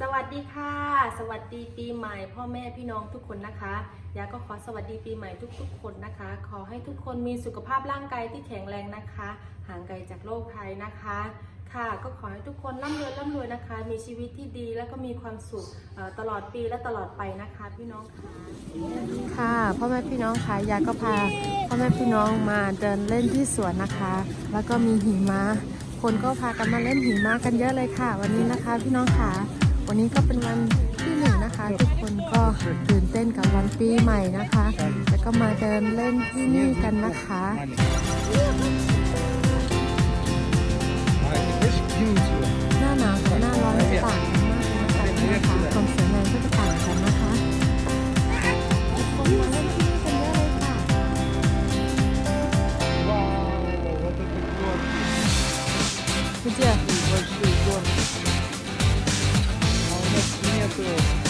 สวัสดีค่ะ สวัสดีปีใหม่ พ่อแม่พี่น้องทุกคนนะคะยาก็ขอสวัสดีปีใหม่ทุกๆ คนนะคะ ขอให้ทุกคนมีสุขภาพร่างกายที่แข็งแรงนะคะ ห่างไกลจากโรคภัยนะคะ ค่ะ ก็ขอให้ทุกคนร่ำรวยร่ำรวยนะคะ มีชีวิตที่ดีแล้วก็มีความสุขตลอดปีและตลอดไปนะคะพี่น้องค่ะค่ะพ่อแม่พี่น้องค่ะยาก็พาพ่อแม่พี่น้องมาเดินเล่นที่สวนนะคะ แล้วก็มีหิมะคนก็พากันมาเล่นหิมะกันเยอะเลยค่ะ วันนี้นะคะพี่น้องค่ะ วันนี้ก็เป็นวันที่หนึ่งนะคะ ทุกคนก็ตื่นเต้นกับวันปีใหม่นะคะ แล้วก็มาเดินเล่นที่นี่กันนะคะหน้าหนาวกับหน้าร้อนจะต่างกันมากเลยนะคะความสวยงามก็จะต่างกันนะคะคุณเจีย ว้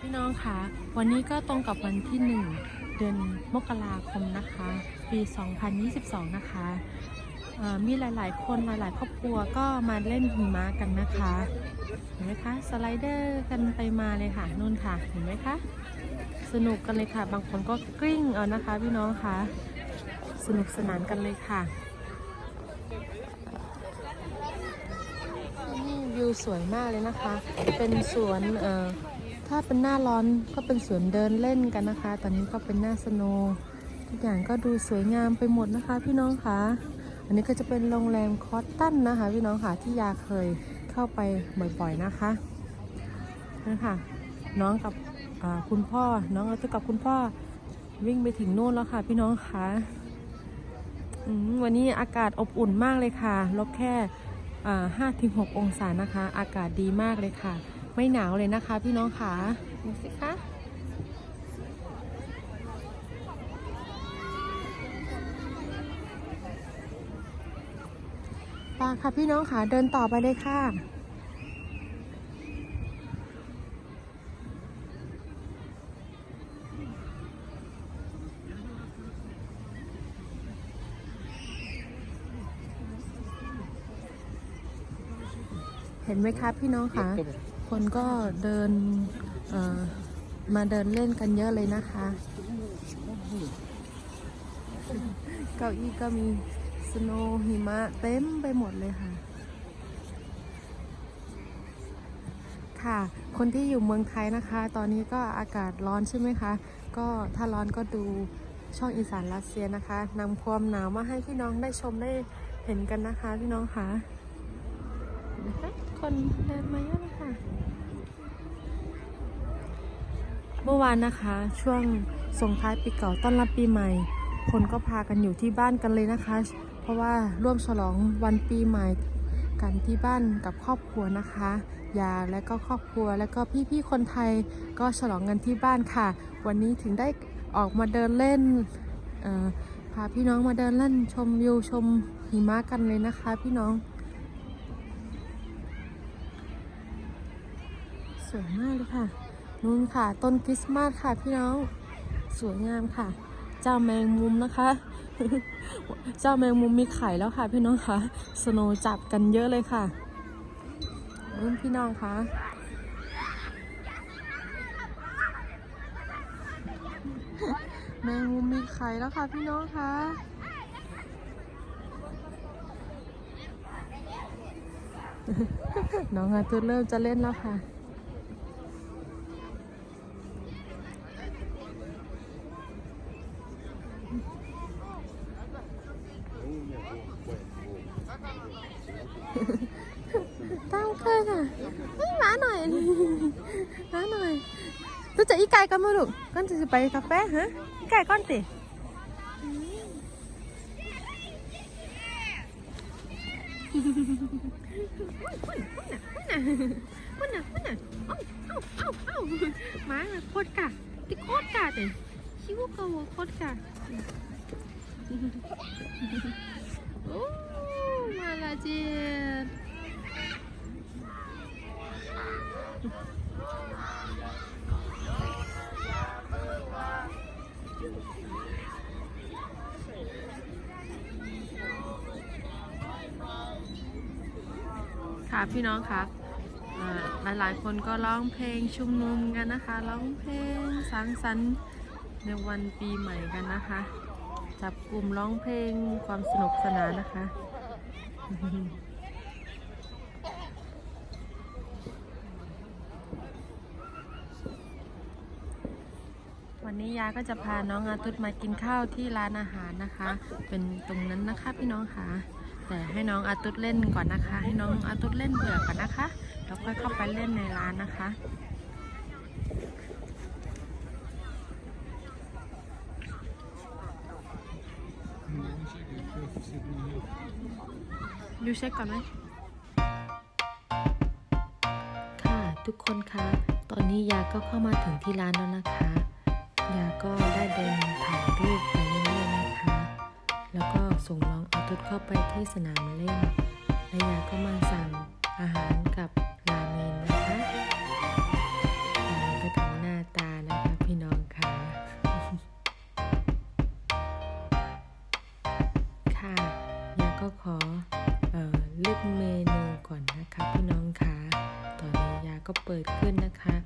พี่น้องคะ วันนี้ก็ตรงกับวันที่ 1 เดือนมกราคมนะคะ ปี 2022 นะคะเอ่อมีหลาย ๆ คนหลาย ๆ ครอบครัวก็มาเล่นหิมะกันนะคะเห็นไหมคะสไลเดอร์กันไปมาเลยค่ะนู่นค่ะเห็นไหมคะสนุกกันเลยค่ะ บางคนก็กลิ้งเอานะคะพี่น้องคะสนุกสนานกันเลยค่ะนี่วิวสวยมากเลยนะคะ เป็นสวนเอ่อ ถ้าเป็นหน้าร้อนก็เป็นสวนเดินเล่นกันนะคะ ตอนนี้ก็เป็นหน้าสโนว์ทุกอย่างก็ดูสวยงามไปหมดนะคะ พี่น้องคะอันนี้ก็จะเป็นโรงแรมคอตตันนะคะ พี่น้องค่ะที่ยาเคยเข้าไปบ่อยๆนะคะนั่ค่ะน้องกับคุณพ่อ น้องเอาตัวกับคุณพ่อวิ่งไปถึงโน่นแล้วค่ะ พี่น้องคะวันนี้อากาศอบอุ่นมากเลยค่ะ ลบแค่ห้าถึงหกองศานะคะ อากาศดีมากเลยค่ะ ไม่หนาวเลยนะคะ พี่น้องค่ะดูสิคะปาค่ะพี่น้องค่ะเดินต่อไปเลยค่ะเห็นไหมคะพี่น้องคะ คนก็เดินมาเดินเล่นกันเยอะเลยนะคะ เก้าอี้ก็มีสโนว์หิมะเต็มไปหมดเลยค่ะ ค่ะ คนที่อยู่เมืองไทยนะคะ ตอนนี้ก็อากาศร้อนใช่ไหมคะ ก็ถ้าร้อนก็ดูช่องอีสานรัสเซียนะคะนำความหนาวมาให้พี่น้องได้ชมได้เห็นกันนะคะพี่น้องคะ คนเดินมาเยอะเลยค่ะ เมื่อวานนะคะ ช่วงส่งท้ายปีเก่าต้อนรับปีใหม่ คนก็พากันอยู่ที่บ้านกันเลยนะคะ เพราะว่าร่วมฉลองวันปีใหม่กันที่บ้านกับครอบครัวนะคะยาและก็ครอบครัวแล้วก็พี่ๆคนไทยก็ฉลองกันที่บ้านค่ะ วันนี้ถึงได้ออกมาเดินเล่นพาพี่น้องมาเดินเล่นชมวิวชมหิมะกันเลยนะคะ พี่น้อง สวยมากเลยค่ะนู่นค่ะ ต้นคริสต์มาสค่ะพี่น้องสวยงามค่ะ เจ้าแมงมุมนะคะ เจ้าแมงมุมมีไข่แล้วค่ะ พี่น้องคะสโนจับกันเยอะเลยค่ะนู่นพี่น้องคะแมงมุมมีไข่แล้วค่ะพี่น้องคะน้องอาตุเริ่มจะเล่นแล้วค่ะ เฮ้ยมาหน่อยมาหน่อยรู้จะอีไก่กันมาลูกก้อนจะไปกาแฟฮะอีไก่ก้อนติมันน่ะมันน่ะมันน่ะเอ้าเอ้าเอ้ามาโคตรกะติโคตรกะเต๋ชิวกะโคตรกะโอ้มาละเจี๊ย ค่ะพี่น้องครับเอ่อหลายคนก็ร้องเพลงชุมนุมกันนะคะร้องเพลงสังสรรค์ในวันปีใหม่กันนะคะ จับกลุ่มร้องเพลงความสนุกสนานนะคะ วั นนี้ยาก็จะพาน้องอาตุดมากินข้าวที่ร้านอาหารนะคะ เป็นตรงนั้นนะคะพี่น้องค่ะ แต่ให้น้องอาตุดเล่นก่อนนะคะ ให้น้องอาตุดเล่นเบื่อก่อนนะคะแล้วค่อยเข้าไปเล่นในร้านนะคะดูเช็คก่อนไหมค่ะทุกคนคะ ตอนนี้ยาก็เข้ามาถึงที่ร้านแล้วนะคะ ยาก็ได้เดินถ่ายรูปไปเรื่อยๆนะคะ แล้วก็ส่งน้องอาตุดเข้าไปที่สนามเล่นและยาก็มาสั่งอาหารกับราเมนนะคะราก็ทำหน้าตานะคะพี่น้องค่ะ ค่ะยาก็ขอเอ่อเลือกเมนูก่อนนะคะพี่น้องค่ะ ตอนนี้ยาก็เปิดขึ้นนะคะ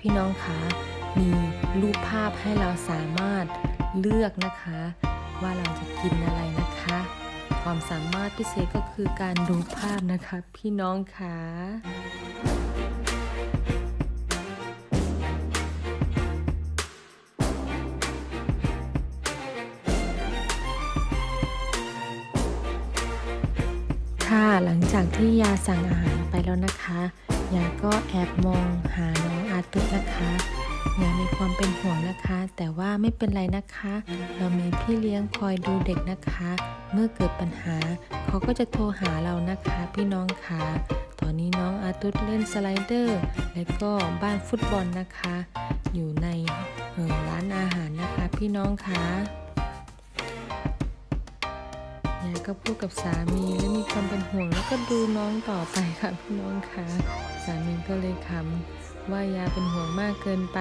พี่น้องคะมีรูปภาพให้เราสามารถเลือกนะคะ ว่าเราจะกินอะไรนะคะ ความสามารถพิเศษก็คือการดูภาพนะคะ พี่น้องคะค่ะหลังจากที่ยาสั่งอาหารไปแล้วนะคะ ยาก็แอบมองหาน้อง อาตุนะคะยามีความเป็นห่วงนะคะ แต่ว่าไม่เป็นไรนะคะ เรามีพี่เลี้ยงคอยดูเด็กนะคะ เมื่อเกิดปัญหา เขาก็จะโทรหาเรานะคะ พี่น้องคะตอนนี้น้องอาตุดเล่นสไลเดอร์ และก็บ้านฟุตบอลนะคะ อยู่ในออร้านอาหารนะคะ พี่น้องคะยายก็พูดกับสามีและมีความเป็นห่วงแล้วก็ดูน้องต่อไปค่ะพี่น้องคะสามีก็เลยคำ ว่ายาเป็นห่วงมากเกินไป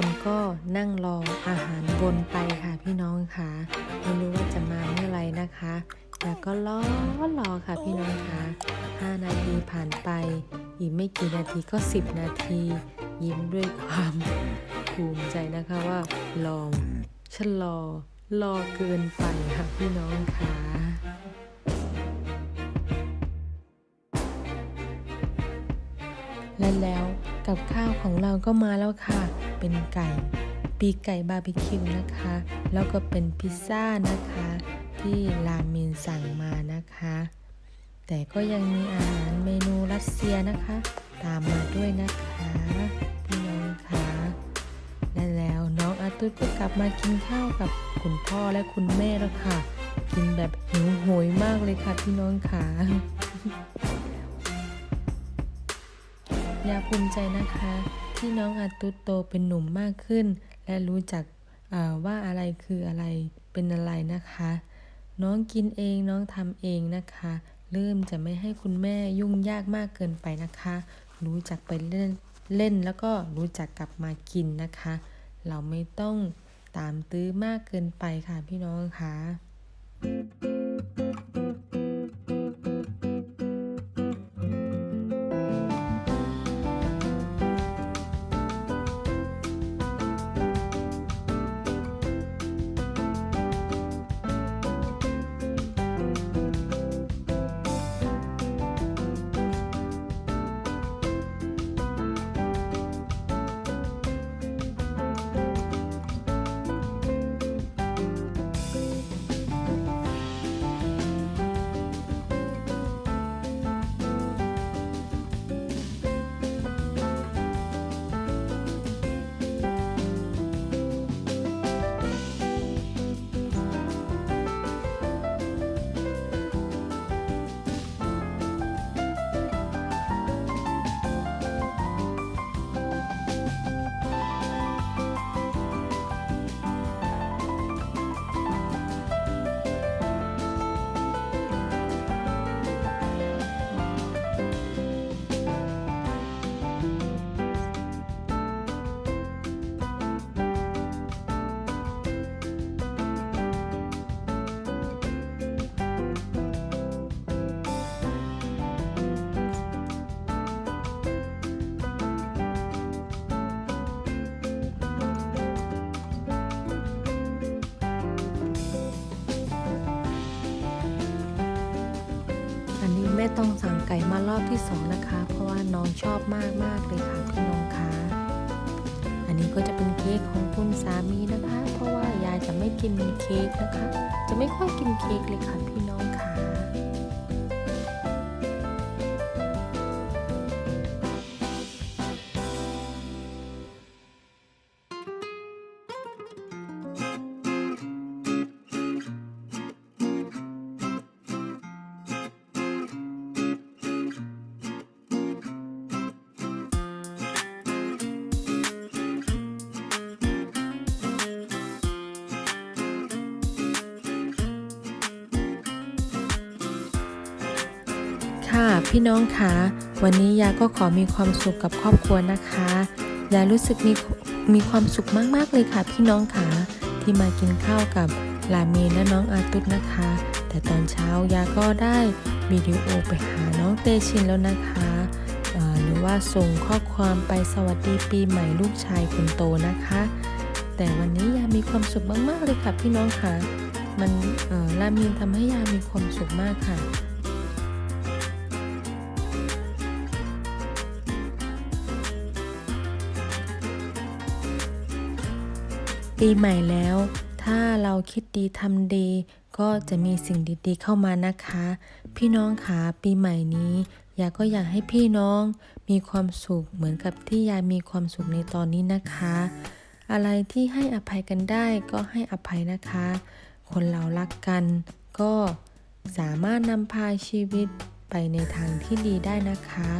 คนก็นั่งรออาหารบนไปค่ะพี่น้องค่ะไม่รู้ว่าจะมาเมื่อไรนะคะแต่ก็รอรอค่ะพี่น้องค่ะ5นาทีผ่านไปอีกไม่กี่นาทีก็ 10 นาที ยิ้มด้วยความภูมิใจนะคะว่ารอฉันรอรอเกินไปค่ะพี่น้องค่ะและแล้วกับข้าวของเราก็มาแล้วค่ะ เป็นไก่ ปีไก่บาร์บีคิวนะคะ แล้วก็เป็นพิซซ่านะคะ ที่ราเมนสั่งมานะคะ แต่ก็ยังมีอาหารเมนูรัสเซียนะคะ ตามมาด้วยนะคะพี่น้องคะและแล้วน้องอาตุตก็กลับมากินข้าวกับคุณพ่อและคุณแม่แล้วค่ะ กินแบบหิวโหยมากเลยค่ะพี่น้องค่ะยาภูมิใจนะคะ ที่น้องอาตุตโตเป็นหนุ่มมากขึ้น และรู้จักว่าอะไรคืออะไรเป็นอะไรนะคะ น้องกินเองน้องทำเองนะคะ เริ่มจะไม่ให้คุณแม่ยุ่งยากมากเกินไปนะคะ รู้จักไปเล่นเล่นแล้วก็รู้จักกลับมากินนะคะ เราไม่ต้องตามตื้อมากเกินไปค่ะพี่น้องค่ะ ต้องสั่งไก่มารอบที่สองนะคะ เพราะว่าน้องชอบมากมากเลยค่ะพี่น้องคะอันนี้ก็จะเป็นเค้กของคุณสามีนะคะ เพราะว่ายายจะไม่กินเค้กนะคะ จะไม่ค่อยกินเค้กเลยค่ะพี่น้อง พี่น้องคะวันนี้ยาก็ขอมีความสุขกับครอบครัวนะคะยารู้สึกมีมีความสุขมากๆเลยค่ะ พี่น้องคะที่มากินข้าวกับลาเมนและน้องอาตุตนะคะ แต่ตอนเช้ายาก็ได้วิดีโอไปหาน้องเตชินแล้วนะคะหรือว่าส่งข้อความไปสวัสดีปีใหม่ลูกชายคนโตนะคะ แต่วันนี้ยามีความสุขมากๆเลยค่ะพี่น้องคะมันลาเมนทำให้ยามีความสุขมากค่ะ ปีใหม่แล้ว ถ้าเราคิดดีทำดี ก็จะมีสิ่งดีๆเข้ามานะคะ พี่น้องคะปีใหม่นี้ยาก็อยากให้พี่น้องมีความสุขเหมือนกับที่ยายมีความสุขในตอนนี้นะคะ อะไรที่ให้อภัยกันได้ก็ให้อภัยนะคะ คนเรารักกัน ก็สามารถนำพาชีวิตไปในทางที่ดีได้นะคะ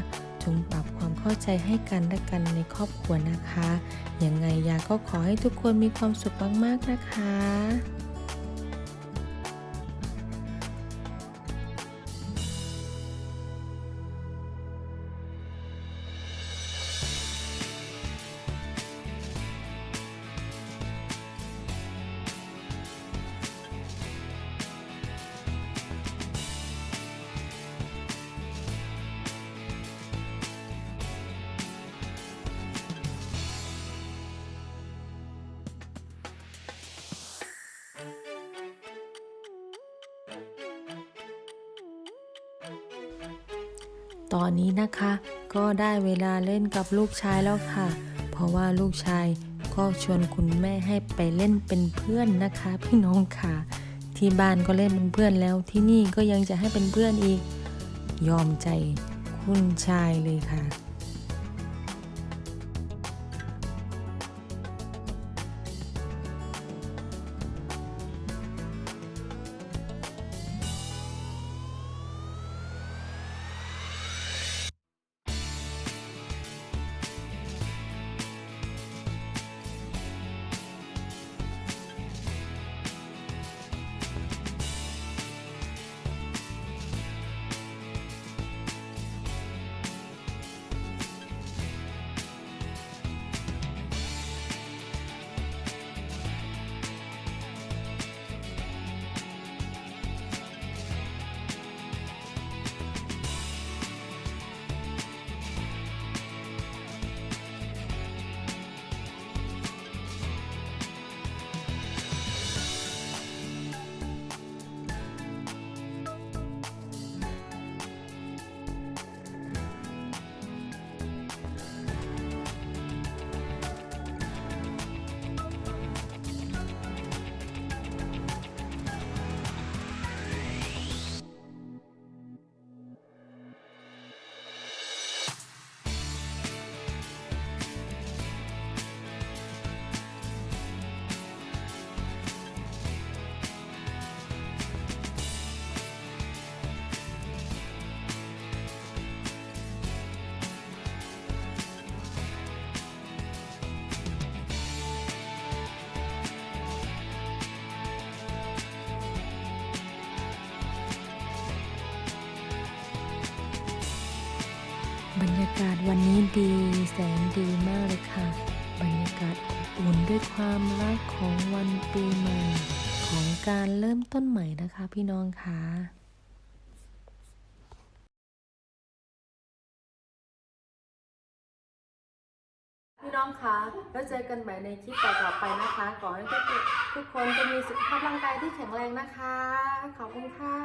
งปรับความเข้าใจให้กันและกันในครอบครัวนะคะ ยังไงยาก็ขอให้ทุกคนมีความสุขมากๆนะคะ ตอนนี้นะคะก็ได้เวลาเล่นกับลูกชายแล้วค่ะ เพราะว่าลูกชายก็ชวนคุณแม่ให้ไปเล่นเป็นเพื่อนนะคะ พี่น้องค่ะ ที่บ้านก็เล่นเป็นเพื่อนแล้วที่นี่ก็ยังจะให้เป็นเพื่อนอีก ยอมใจคุณชายเลยค่ะากาศวันนี้ดีแสนดีมากเลยค่ะ บรรยากาศอบอุ่นด้วยความรักของวันปีใหม่ ของการเริ่มต้นใหม่นะคะพี่น้องคะพี่น้องคะแล้วเจอกันใหม่ในคลิปต่อๆไปนะคะ ขอให้ทุกทุกคนจะมีสุขภาพร่างกายที่แข็งแรงนะคะ ขอบคุณค่ะ